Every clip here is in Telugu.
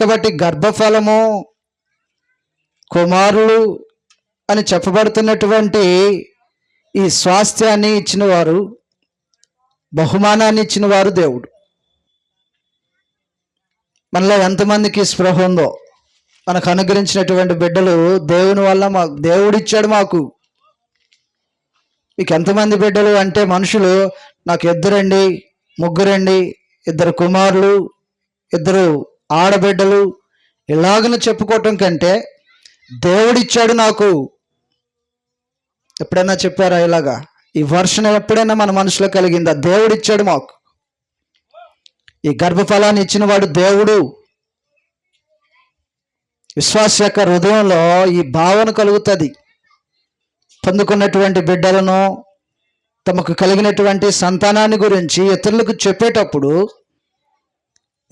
కాబట్టి గర్భఫలము కుమారులు అని చెప్పబడుతున్నటువంటి ఈ స్వాస్థ్యాన్ని ఇచ్చినవారు బహుమానాన్ని ఇచ్చినవారు దేవుడు. మనలో ఎంతమందికి స్పృహ ఉందో మనకు అనుగ్రహించినటువంటి బిడ్డలు దేవుని వల్ల మాకు దేవుడిచ్చాడు మాకు. మీకు ఎంతమంది బిడ్డలు అంటే మనుషులు నాకు ఇద్దరండి ముగ్గురండి ఇద్దరు కుమారులు ఇద్దరు ఆడబిడ్డలు ఇలాగను చెప్పుకోవటం కంటే దేవుడిచ్చాడు నాకు. ఎప్పుడైనా చెప్పారా ఇలాగా? ఈ వర్షం ఎప్పుడైనా మన మనసులో కలిగిందా? దేవుడిచ్చాడు మాకు. ఈ గర్భఫలాన్ని ఇచ్చిన వాడు దేవుడు. విశ్వాస యొక్క హృదయంలో ఈ భావన కలుగుతుంది. పొందుకున్నటువంటి బిడ్డలను తమకు కలిగినటువంటి సంతానాన్ని గురించి ఇతరులకు చెప్పేటప్పుడు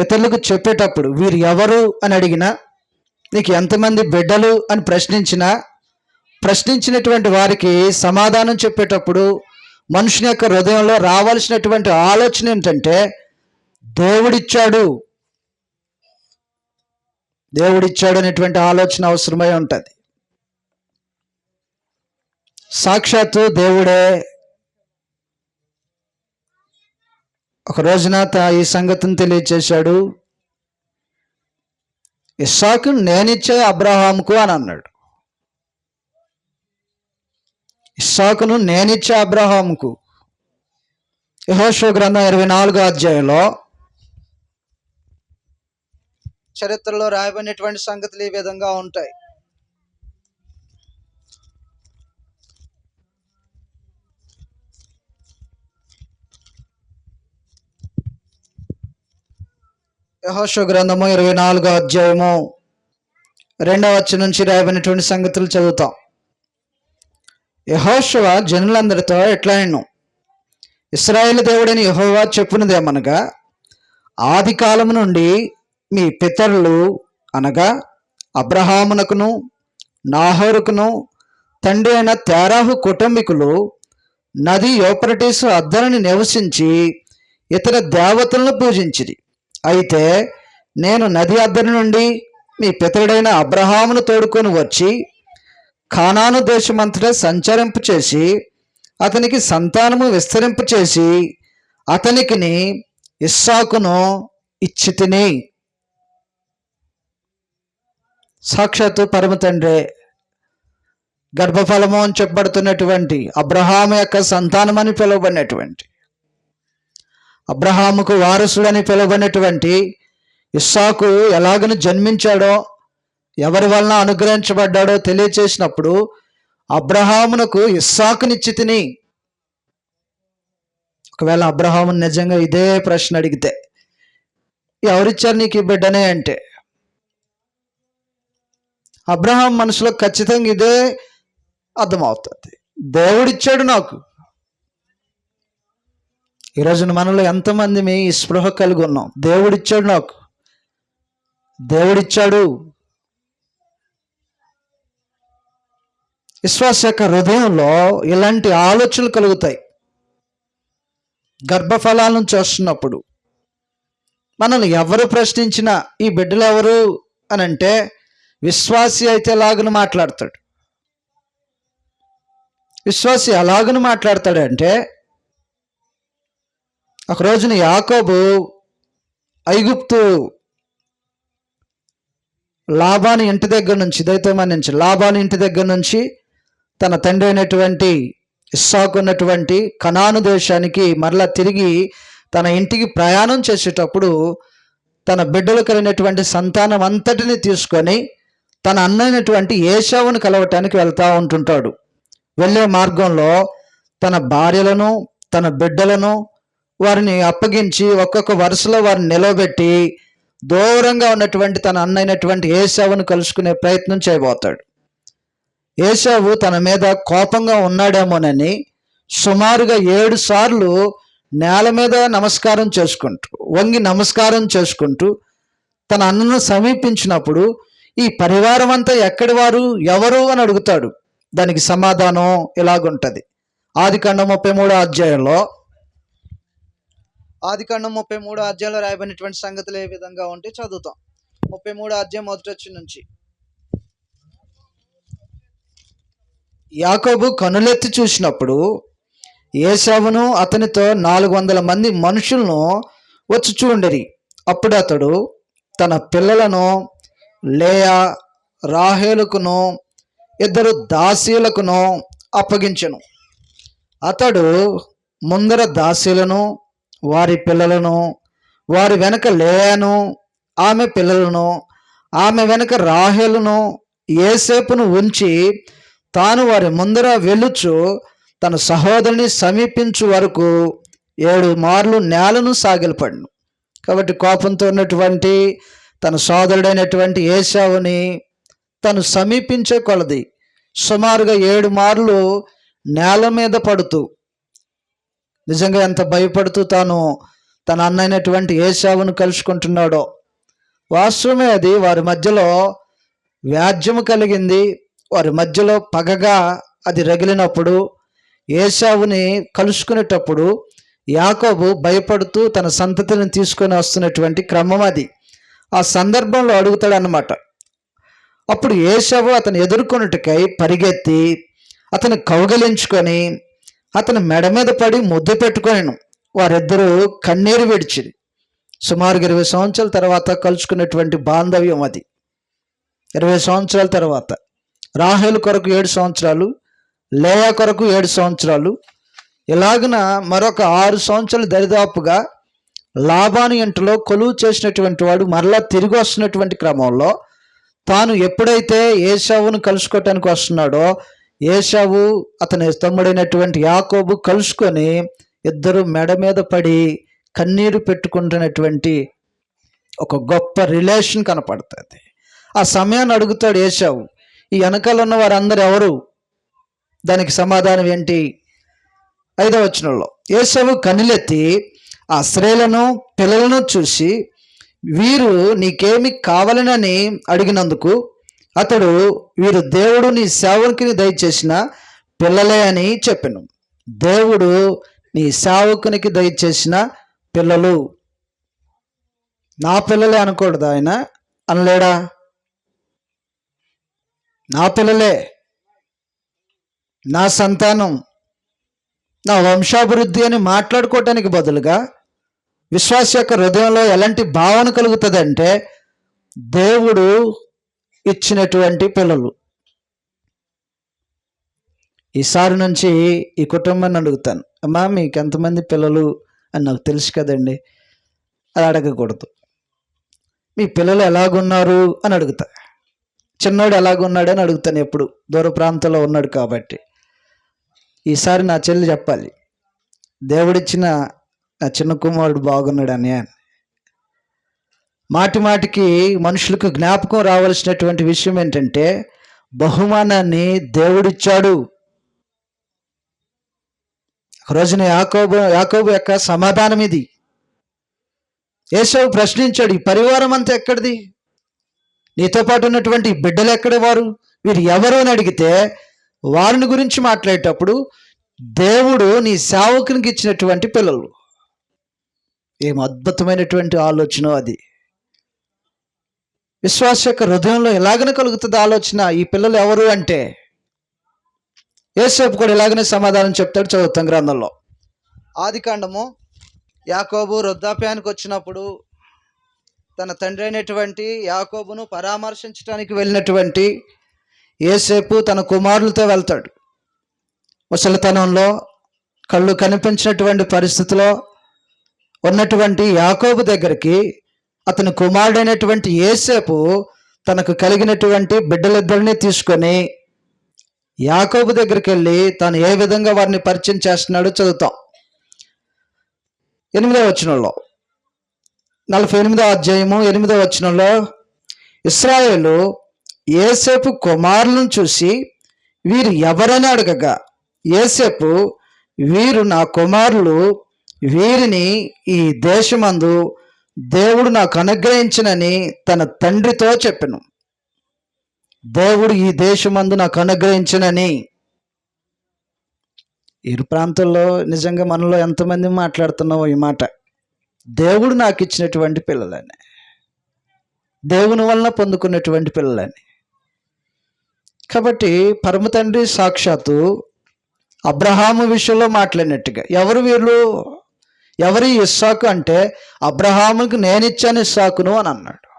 ఇతరులకు చెప్పేటప్పుడు వీరు ఎవరు అని అడిగినా నీకు ఎంతమంది బిడ్డలు అని ప్రశ్నించినా ప్రశ్నించినటువంటి వారికి సమాధానం చెప్పేటప్పుడు మనుషుని యొక్క హృదయంలో రావాల్సినటువంటి ఆలోచన ఏంటంటే దేవుడిచ్చాడు. దేవుడిచ్చాడు అనేటువంటి ఆలోచన అవసరమై ఉంటుంది. సాక్షాత్తు దేవుడే ఒక రోజున ఈ సంగతిని తెలియచేశాడు. ఇస్సాకు నేనిచ్చే అబ్రహాంకు అని అన్నాడు. ఇస్సాకును నేనిచ్చే అబ్రహాంకు యహోషో గ్రంథం ఇరవై నాలుగో అధ్యాయంలో చరిత్రలో రాయబడినటువంటి సంగతులు ఈ విధంగా ఉంటాయి. యహోషో గ్రంథము ఇరవై నాలుగో అధ్యాయము రెండవ వచ్చి నుంచి రాయబడినటువంటి సంగతులు చదువుతాం. యహోశవ జనులందరితో ఎట్లా అయిను ఇస్రాయేల్ దేవుడని యహోవా చెప్పునదేమనగా ఆది కాలము నుండి మీ పితరులు అనగా అబ్రహామునకును నాహోరుకును తండ్రి అయిన తేరాహు కుటుంబీకులు నది యోపరటీసు అద్దరిని నివసించి ఇతర దేవతలను పూజించిరి. అయితే నేను నది అద్దరి నుండి మీ పితరుడైన అబ్రహామును తోడుకొని వచ్చి ఖానాను దేశమంతటా సంచరింపు చేసి అతనికి సంతానము విస్తరింపు చేసి అతనికిని ఇస్సాకును ఇచ్చి తిని. సాక్షాత్తు పరమ తండ్రే గర్భఫలము అని చెప్పబడుతున్నటువంటి అబ్రహాము యొక్క సంతానమని పిలువబడినటువంటి అబ్రహాముకు వారసుడని పిలువబడినటువంటి ఇస్సాకు ఎలాగను జన్మించాడో ఎవరి వలన అనుగ్రహించబడ్డాడో తెలియచేసినప్పుడు అబ్రహామునకు ఇస్సాకునిచ్చి తిని. ఒకవేళ అబ్రహాము నిజంగా ఇదే ప్రశ్న అడిగితే ఎవరిచ్చారు నీకు ఈ బిడ్డనే అంటే? అబ్రహాం మనసులో ఖచ్చితంగా ఇదే అర్థమవుతుంది. దేవుడిచ్చాడు నాకు. ఈరోజు మనలో ఎంతమంది మీ ఈ స్పృహ కలిగి ఉన్నాం? దేవుడిచ్చాడు నాకు. దేవుడిచ్చాడు. విశ్వాస యొక్క హృదయంలో ఇలాంటి ఆలోచనలు కలుగుతాయి. గర్భఫలాలను చూస్తున్నప్పుడు మనల్ని ఎవరు ప్రశ్నించినా ఈ బిడ్డలు ఎవరు అని అంటే విశ్వాసి అయితే ఎలాగను మాట్లాడతాడు? విశ్వాసి ఎలాగను మాట్లాడతాడంటే ఒక రోజున యాకోబు ఐగుప్తు లాభాని ఇంటి దగ్గర నుంచి దైతమా నుంచి లాభాని ఇంటి దగ్గర నుంచి తన తండ్రి అయినటువంటి ఇస్సాకు ఉన్నటువంటి కనాను దేశానికి మరలా తిరిగి తన ఇంటికి ప్రయాణం చేసేటప్పుడు తన బిడ్డలు కలిగినటువంటి సంతానం అంతటిని తీసుకొని తన అన్నైనటువంటి ఏషావును కలవటానికి వెళ్తూ ఉంటుంటాడు. వెళ్ళే మార్గంలో తన భార్యలను తన బిడ్డలను వారిని అప్పగించి ఒక్కొక్క వరుసలో వారిని నిలవబెట్టి దూరంగా ఉన్నటువంటి తన అన్నైనటువంటి ఏసావును కలుసుకునే ప్రయత్నం చేయబోతాడు. ఏసావు తన మీద కోపంగా ఉన్నాడేమోనని సుమారుగా ఏడు సార్లు నేల మీద నమస్కారం చేసుకుంటూ వంగి నమస్కారం చేసుకుంటూ తన అన్నను సమీపించినప్పుడు ఈ పరివారం అంతా ఎక్కడి వారు? ఎవరు? అని అడుగుతాడు. దానికి సమాధానం ఇలాగుంటుంది. ఆది కాండం ముప్పై మూడో అధ్యాయంలో ఆదికాండం ముప్పై మూడో అధ్యాయంలో రాయబడినటువంటి సంగతులు ఏ విధంగా ఉంటే చదువుతాం. ముప్పై మూడు అధ్యాయం మొదటి నుంచి. యాకోబు కనులెత్తి చూసినప్పుడు ఏసావును అతనితో నాలుగు వందల మంది మనుషులను వచ్చి చూడరి అప్పుడు అతడు తన పిల్లలను లేయా రాహేలుకును ఇద్దరు దాసీలకును అప్పగించను. అతడు ముందర దాసీలను వారి పిల్లలను వారి వెనక లేయాను ఆమె పిల్లలను ఆమె వెనక రాహేలును ఏసేపును ఉంచి తాను వారి ముందర వెలుచు తన సహోదరుని సమీపించు వరకు ఏడు మార్లు నేలను సాగిలపడను. కాబట్టి కోపంతో ఉన్నటువంటి తన సోదరుడైనటువంటి ఏసావుని తను సమీపించే కొలది. సుమారుగా ఏడు మార్లు నేల మీద పడుతూ నిజంగా ఎంత భయపడుతూ తాను తన అన్నైనటువంటి ఏసావును కలుసుకుంటున్నాడో. వాస్తవమే అది వారి మధ్యలో వ్యాజ్యము కలిగింది వారి మధ్యలో పగగా అది రగిలినప్పుడు ఏసావుని కలుసుకునేటప్పుడు యాకోబు భయపడుతూ తన సంతతిని తీసుకొని వస్తున్నటువంటి క్రమం అది. ఆ సందర్భంలో అడుగుతాడు అన్నమాట అప్పుడు ఏసావు అతను ఎదుర్కొనుటకై పరిగెత్తి అతను కౌగలించుకొని అతను మెడ మీద పడి ముద్దు పెట్టుకొనిను. వారిద్దరూ కన్నీరు విడిచిరి. సుమారు ఇరవై సంవత్సరాల తర్వాత కలుసుకున్నటువంటి బాంధవ్యం అది. ఇరవై సంవత్సరాల తర్వాత రాహేలు కొరకు ఏడు సంవత్సరాలు లేయా కొరకు ఏడు సంవత్సరాలు. ఇలాగున మరొక ఆరు సంవత్సరాలు దరిదాపుగా లాభాను ఇంటలో కొలువు చేసినటువంటి వాడు మరలా తిరిగి వస్తున్నటువంటి క్రమంలో తాను ఎప్పుడైతే ఏషావును కలుసుకోవటానికి వస్తున్నాడో ఏషావు అతని తమ్ముడైనటువంటి యాకోబు కలుసుకొని ఇద్దరు మెడ మీద పడి కన్నీరు పెట్టుకుంటున్నటువంటి ఒక గొప్ప రిలేషన్ కనపడుతుంది. ఆ సమయాన్ని అడుగుతాడు ఏషావు ఈ వెనకాల ఉన్న వారందరూ ఎవరు? దానికి సమాధానం ఏంటి? ఐదవ వచనంలో ఏషావు కనులెత్తి ఆ స్త్రీలను పిల్లలను చూసి వీరు నీకేమి కావాలనని అడిగినందుకు అతడు వీరు దేవుడు నీ సేవకుని దయచేసిన పిల్లలే అని చెప్పాను. దేవుడు నీ సేవకునికి దయచేసిన పిల్లలు. నా పిల్లలే అనకూడదు ఆయన. అనలేడా? నా పిల్లలే. నా సంతానం. నా వంశాభివృద్ధి అని మాట్లాడుకోవటానికి బదులుగా విశ్వాస యొక్క హృదయంలో ఎలాంటి భావన కలుగుతుందంటే దేవుడు ఇచ్చినటువంటి పిల్లలు. ఈసారి నుంచి ఈ కుటుంబాన్ని అడుగుతాను అమ్మా మీకు ఎంతమంది పిల్లలు? అని నాకు తెలుసు కదండి. అది అడగకూడదు. మీ పిల్లలు ఎలాగున్నారు? అని అడుగుతా. చిన్నోడు ఎలాగున్నాడు? అని అడుగుతాను ఎప్పుడు. దూర ప్రాంతంలో ఉన్నాడు కాబట్టి. ఈసారి నా చెల్లి చెప్పాలి. దేవుడిచ్చిన నా చిన్న కుమారుడు బాగున్నాడు అని. మాటి మాటికి మనుషులకు జ్ఞాపకం రావాల్సినటువంటి విషయం ఏంటంటే బహుమానాన్ని దేవుడిచ్చాడు. రోజున యాకోబు యాకోబు యొక్క సమాధానం ఇది యేసవు ప్రశ్నించాడు ఈ పరివారం అంతా ఎక్కడిది? నీతో పాటు ఉన్నటువంటి బిడ్డలు ఎక్కడ వారు వీరు ఎవరు? అని అడిగితే వారిని గురించి మాట్లాడేటప్పుడు దేవుడు నీ సేవకునికి ఇచ్చినటువంటి పిల్లలు. ఏం అద్భుతమైనటువంటి ఆలోచన అది. విశ్వాస యొక్క హృదయంలో ఎలాగనే కలుగుతుంది ఆలోచన ఈ పిల్లలు ఎవరు అంటే? ఏసేపు కూడా ఇలాగనే సమాధానం చెప్తాడు చదువుతాం గ్రంథంలో. ఆది కాండము యాకోబు వృద్ధాప్యానికి వచ్చినప్పుడు తన తండ్రి అయినటువంటి యాకోబును పరామర్శించడానికి వెళ్ళినటువంటి ఏసేపు తన కుమారులతో వెళ్తాడు. ముసలితనంలో కళ్ళు కనిపించినటువంటి పరిస్థితిలో ఉన్నటువంటి యాకోబు దగ్గరికి అతని కుమారుడైనటువంటి ఏసేపు తనకు కలిగినటువంటి బిడ్డలిద్దరిని తీసుకొని యాకోబు దగ్గరికి వెళ్ళి తాను ఏ విధంగా వారిని పరిచయం చేస్తున్నాడో చదువుతాం. ఎనిమిదో వచనంలో నలభై ఎనిమిదో అధ్యాయము ఎనిమిదో వచనంలో ఇస్రాయేలు ఏసేపు కుమారులను చూసి వీరు ఎవరని అడగగా ఏసేపు వీరు నా కుమారులు వీరిని ఈ దేశమందు దేవుడు నాకు అనుగ్రహించినని తన తండ్రితో చెప్పాను. దేవుడు ఈ దేశమందు నాకు అనుగ్రహించినని. ఇరు ప్రాంతాల్లో నిజంగా మనలో ఎంతమంది మాట్లాడుతున్నామో ఈ మాట. దేవుడు నాకు ఇచ్చినటువంటి పిల్లలని. దేవుని వలన పొందుకున్నటువంటి పిల్లలని. కాబట్టి పరమ తండ్రి సాక్షాత్తు అబ్రహాము విషయంలో మాట్లాడినట్టుగా ఎవరు వీళ్ళు? ఎవరి ఇస్సాకు అంటే అబ్రహాముకి నేనిచ్చాను ఇస్సాకును అని అన్నాడు.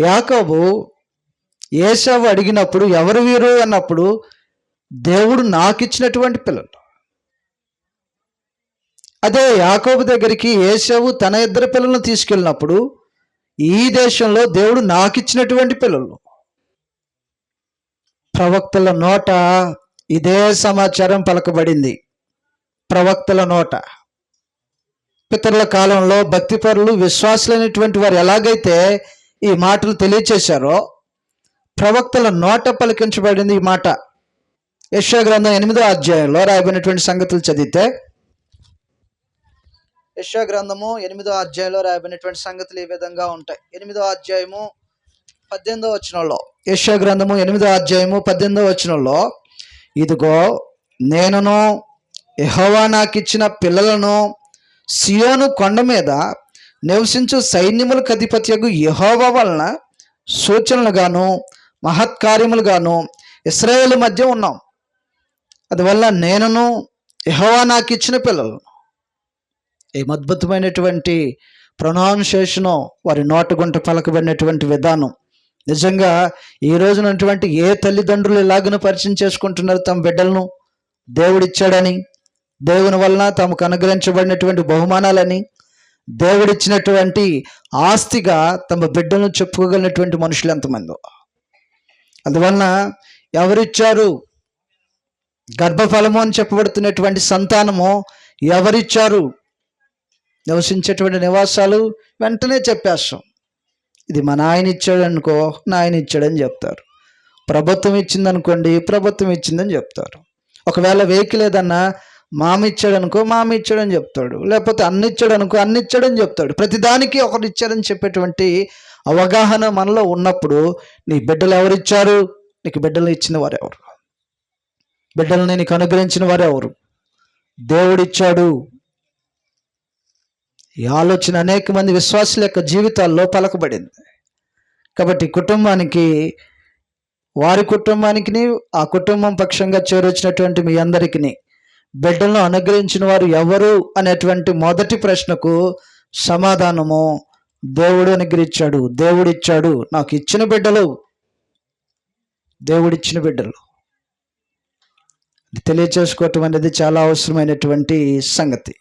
యాకోబు ఏసావు అడిగినప్పుడు ఎవరు వీరు అన్నప్పుడు దేవుడు నాకు ఇచ్చినటువంటి పిల్లలు. అదే యాకోబు దగ్గరికి ఏసావు తన ఇద్దరు పిల్లలను తీసుకెళ్ళినప్పుడు ఈ దేశంలో దేవుడు నాకు ఇచ్చినటువంటి పిల్లలు. ప్రవక్తల నోట ఇదే సమాచారం పలకబడింది. ప్రవక్తల నోట. పితరుల కాలంలో భక్తిపరులు విశ్వాసులైనటువంటి వారు ఎలాగైతే ఈ మాటలు తెలియచేశారో ప్రవక్తల నోట పలికించబడింది ఈ మాట. యశో గ్రంథం ఎనిమిదో అధ్యాయంలో రాయబడినటువంటి సంగతులు చదివితే యశ్వ గ్రంథము ఎనిమిదో అధ్యాయంలో రాయబడినటువంటి సంగతులు ఈ విధంగా ఉంటాయి. ఎనిమిదో అధ్యాయము పద్దెనిమిదో వచనంలో యశో గ్రంథము ఎనిమిదో అధ్యాయము పద్దెనిమిదో వచనంలో ఇదిగో నేనును యహోవా నాకు ఇచ్చిన పిల్లలను సియోను కొండ మీద నివసించు సైన్యములకు అధిపత్యకు యహోవా వలన సూచనలుగాను మహత్కార్యములుగాను ఇస్రాయేల్ మధ్య ఉన్నాం. అందువల్ల నేనును యహోవా నాకు ఇచ్చిన పిల్లలు ఏం అద్భుతమైనటువంటి ప్రొనౌన్సియేషను వారి నోటగుంట పలకబడినటువంటి విధానం. నిజంగా ఈ రోజునటువంటి ఏ తల్లిదండ్రులు ఇలాగను పరిచయం చేసుకుంటున్నారు తమ బిడ్డలను? దేవుడిచ్చాడని దేవుని వలన తమకు అనుగ్రహించబడినటువంటి బహుమానాలని దేవుడిచ్చినటువంటి ఆస్తిగా తమ బిడ్డలను చెప్పుకోగలిగినటువంటి మనుషులు ఎంతమందో. అందువలన ఎవరిచ్చారు గర్భఫలము అని చెప్పబడుతున్నటువంటి సంతానము ఎవరిచ్చారు? నివసించేటువంటి నివాసాలు వెంటనే చెప్పేస్తాం. ఇది మా నాయన ఇచ్చాడు అనుకో నాయన ఇచ్చాడని చెప్తారు. ప్రభుత్వం ఇచ్చిందనుకోండి ప్రభుత్వం ఇచ్చిందని చెప్తారు. ఒకవేళ వెహికల్ ఏదన్నా మామిచ్చాడు అనుకో మామిచ్చాడని చెప్తాడు. లేకపోతే అన్ని ఇచ్చాడు అనుకో చెప్తాడు. ప్రతిదానికి ఒకరు ఇచ్చారని చెప్పేటువంటి అవగాహన మనలో ఉన్నప్పుడు నీ బిడ్డలు ఎవరిచ్చారు? నీకు బిడ్డలు ఇచ్చిన వారు ఎవరు బిడ్డల్ని నీకు అనుగ్రహించిన వారు ఎవరు దేవుడిచ్చాడు. ఈ ఆలోచన అనేక మంది విశ్వాసుల యొక్క జీవితాల్లో పలకబడింది. కాబట్టి కుటుంబానికి వారి కుటుంబానికి ఆ కుటుంబం పక్షంగా చేరొచ్చినటువంటి మీ అందరికీ బిడ్డలను అనుగ్రహించిన వారు ఎవరు అనేటువంటి మొదటి ప్రశ్నకు సమాధానము దేవుడు అనుగ్రహించాడు. దేవుడిచ్చాడు. నాకు ఇచ్చిన బిడ్డలు. దేవుడిచ్చిన బిడ్డలు. తెలియచేసుకోవటం అనేది చాలా అవసరమైనటువంటి సంగతి.